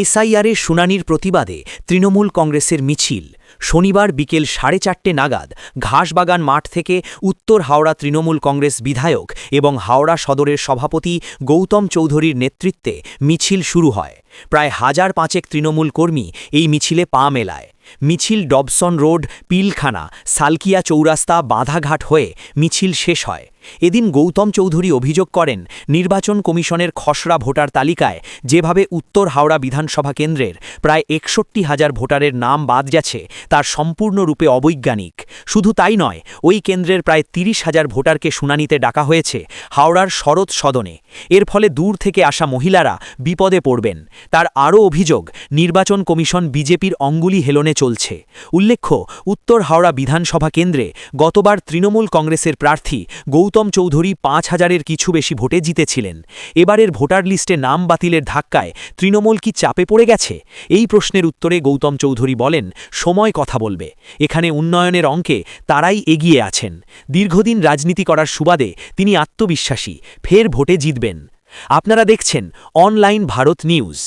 এসআইআরের শুনানির প্রতিবাদে তৃণমূল কংগ্রেসের মিছিল। শনিবার বিকেল সাড়ে চারটে নাগাদ ঘাসবাগান মাঠ থেকে উত্তর হাওড়া তৃণমূল কংগ্রেস বিধায়ক এবং হাওড়া সদরের সভাপতি গৌতম চৌধুরীর নেতৃত্বে মিছিল শুরু হয়। প্রায় হাজার পাঁচেক তৃণমূল কর্মী এই মিছিলে পা মেলায়। মিছিল ডবসন রোড, পিলখানা, সালকিয়া চৌরাস্তা, বাঁধাঘাট হয়ে মিছিল শেষ হয়। এদিন গৌতম চৌধুরী অভিযোগ করেন, নির্বাচন কমিশনের খসড়া ভোটার তালিকায় যেভাবে উত্তর হাওড়া বিধানসভা কেন্দ্রের প্রায় একষট্টি হাজার ভোটারের নাম বাদ গেছে, তার সম্পূর্ণরূপে অবৈজ্ঞানিক। শুধু তাই নয়, ওই কেন্দ্রের প্রায় তিরিশ হাজার ভোটারকে শুনানিতে ডাকা হয়েছে হাওড়ার শরৎ সদনে। এর ফলে দূর থেকে আসা মহিলারা বিপদে পড়বেন। তার আরও অভিযোগ, নির্বাচন কমিশন বিজেপির অঙ্গুলি হেলনে চলছে। উল্লেখ্য, উত্তর হাওড়া বিধানসভা কেন্দ্রে গতবার তৃণমূল কংগ্রেসের প্রার্থী গৌতম চৌধুরী পাঁচ হাজারের কিছু বেশি ভোটে জিতেছিলেন। এবারের ভোটার লিস্টে নাম বাতিলের ধাক্কায় তৃণমূল কি চাপে পড়ে গেছে? এই প্রশ্নের উত্তরে গৌতম চৌধুরী বলেন, সময় কথা বলবে। এখানে উন্নয়নের অঙ্কে তারাই এগিয়ে আছেন। দীর্ঘদিন রাজনীতি করার সুবাদে তিনি আত্মবিশ্বাসী, ফের ভোটে জিতবেন। আপনারা দেখছেন অনলাইন ভারত নিউজ।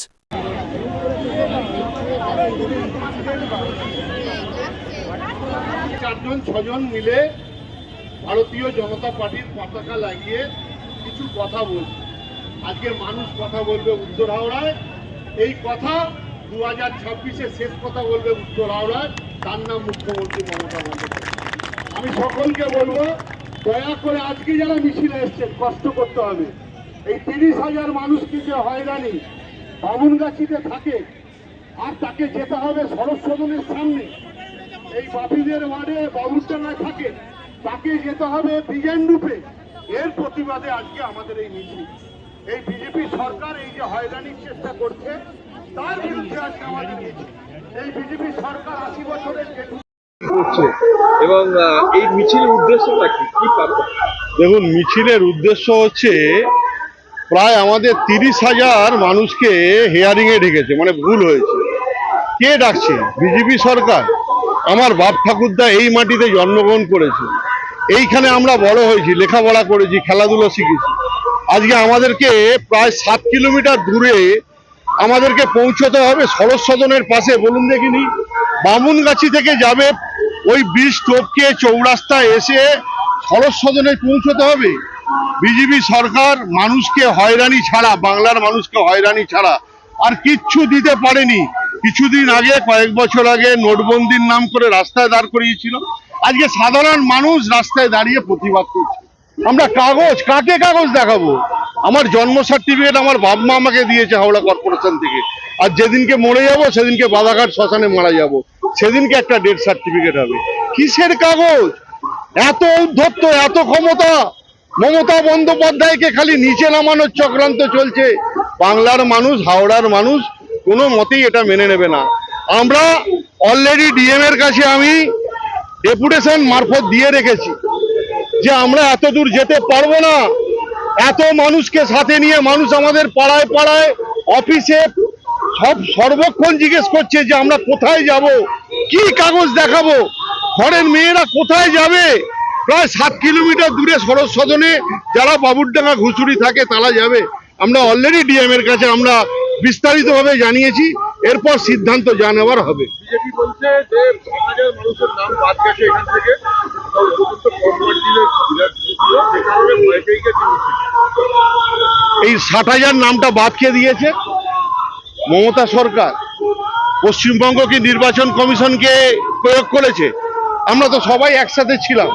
চারজন, ছজন মিলে ভারতীয় জনতা পার্টির পতাকা লাগিয়ে কিছু কথা বলছে। আজকে মানুষ কথা বলবে উত্তর হাওড়ায়। এই কথা দু হাজার ছাব্বিশে শেষ কথা বলবে উত্তর হাওড়ায়। তার নাম মুখ্যমন্ত্রী মমতা বন্দ্যোপাধ্যায়। আমি সকলকে বলব, দয়া করে আজকে যারা মিছিলে এসছেন, কষ্ট করতে হবে। এই তিরিশ হাজার মানুষকে যে হয়রানি বামুনগাছিতে থাকে, আর তাকে যেতে হবে শরৎ সদনের সামনে। এই বাপিদের ওয়ার্ডে বাবুরডাঙ্গায় থাকে। তাকে যেতে হবে বিজেন রূপে। এর প্রতিবাদে আজকে আমাদের এই মিছিল এই বিজেপি সরকার এই যে হয়রানির চেষ্টা করছে তার বিরুদ্ধে আজকে আমাদের মিছিল এই বিজেপি সরকার আশি বছরের করছে। এবং এই মিছিলের উদ্দেশ্যটা কি? কি দেখুন মিছিলের উদ্দেশ্য হচ্ছে প্রায় আমাদের তিরিশ হাজার মানুষকে হেয়ারিং এ ডেকেছে মানে ভুল হয়েছে। কে ডাকছে? বিজেপি সরকার। আমার বাপ ঠাকুরদা এই মাটিতে জন্মগ্রহণ করেছে। এইখানে আমরা বড় হয়েছি, লেখাপড়া করেছি, খেলাধুলো শিখেছি। আজকে আমাদেরকে প্রায় সাত কিলোমিটার দূরে আমাদেরকে পৌঁছতে হবে সরস সদনের পাশে, বলুন দেখিনি বামুনগাছি থেকে যাবে ওই ব্রিজ টপকে চৌরাস্তায় এসে সরস সদনে পৌঁছতে হবে। বিজেপি সরকার মানুষকে হয়রানি ছাড়া, বাংলার মানুষকে হয়রানি ছাড়া আর কিচ্ছু দিতে পারেনি। কিছুদিন আগে, কয়েক বছর আগে নোটবন্দির নাম করে রাস্তায় দাঁড় করিয়েছিল। আজকে সাধারণ মানুষ রাস্তায় দাঁড়িয়ে প্রতিবাদ করছে। আমরা কাগজ, কাকে কাগজ দেখাবো? আমার জন্ম সার্টিফিকেট আমার বাপ মা আমাকে দিয়েছে হাওড়া কর্পোরেশন থেকে। আর যেদিনকে মরে যাব, সেদিনকে বাধাঘাট শ্মশানে মারা যাব। সেদিনকে একটা ডেথ সার্টিফিকেট হবে। কিসের কাগজ? এত উদ্ধত্ত এত ক্ষমতা। মমতা বন্দ্যোপাধ্যায়কে খালি নিচে নামানোর চক্রান্ত চলছে। বাংলার মানুষ, হাওড়ার মানুষ কোনো মতেই এটা মেনে নেবে না। আমরা অলরেডি ডিএম এর কাছে আমি ডেপুটেশন মারফত দিয়ে রেখেছি যে আমরা এত দূর যেতে পারব না। এত মানুষকে সাথে নিয়ে মানুষ আমাদের পাড়ায় পাড়ায় অফিসে সব সর্বক্ষণ জিজ্ঞেস করছে যে আমরা কোথায় যাব, কি কাগজ দেখাবো, ঘরের মেয়েরা কোথায় যাবে? প্রায় সাত কিলোমিটার দূরে সরস সদনে যারা বাবুরডাঙ্গা ঘুষুরি থাকে তারা যাবে। আমরা অলরেডি ডিএম এর কাছে আমরা বিস্তারিতভাবে জানিয়েছি এরপর সিদ্ধান্ত জানাবার হবে। বিজেপি বলছে যে মানুষের নাম বাদ গেছে এখান থেকে। এই ষাট হাজার নামটা বাদ কে দিয়েছে? মমতা সরকার। পশ্চিমবঙ্গ কি নির্বাচন কমিশনকে প্রয়োগ করেছে? আমরা তো সবাই একসাথে ছিলাম।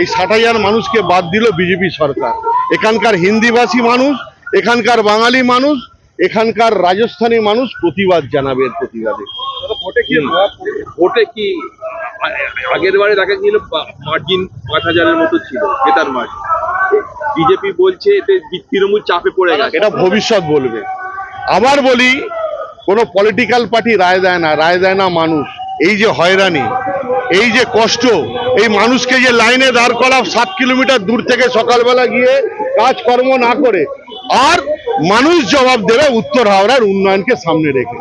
এই ষাট হাজার মানুষকে বাদ দিল বিজেপি সরকার। এখানকার হিন্দিভাষী মানুষ এখানকার বাঙালি মানুষ এখানকার রাজস্থানী মানুষ প্রতিবাদ জানাবে এর প্রতিবাদে। ভোটে কি ভোটে কি আগের বারে দেখা গেল মার্জিন পাঁচ হাজারের মতো ছিল জেতার মার্জিন বিজেপি বলছে এতে তৃণমূল চাপে পড়ে গেছে। এটা ভবিষ্যৎ বলবে। আবার বলি কোনো পলিটিক্যাল পার্টি রায় দেয় না রায় দেয় না মানুষ। এই যে হয়রানি এই যে কষ্ট এই মানুষকে যে লাইনে দাঁড় করা সাত কিলোমিটার দূর থেকে সকালবেলা গিয়ে কাজকর্ম না করে আর মানুষ জবাব দেবে উত্তর হাওড়ার উন্নয়নকে সামনে রেখে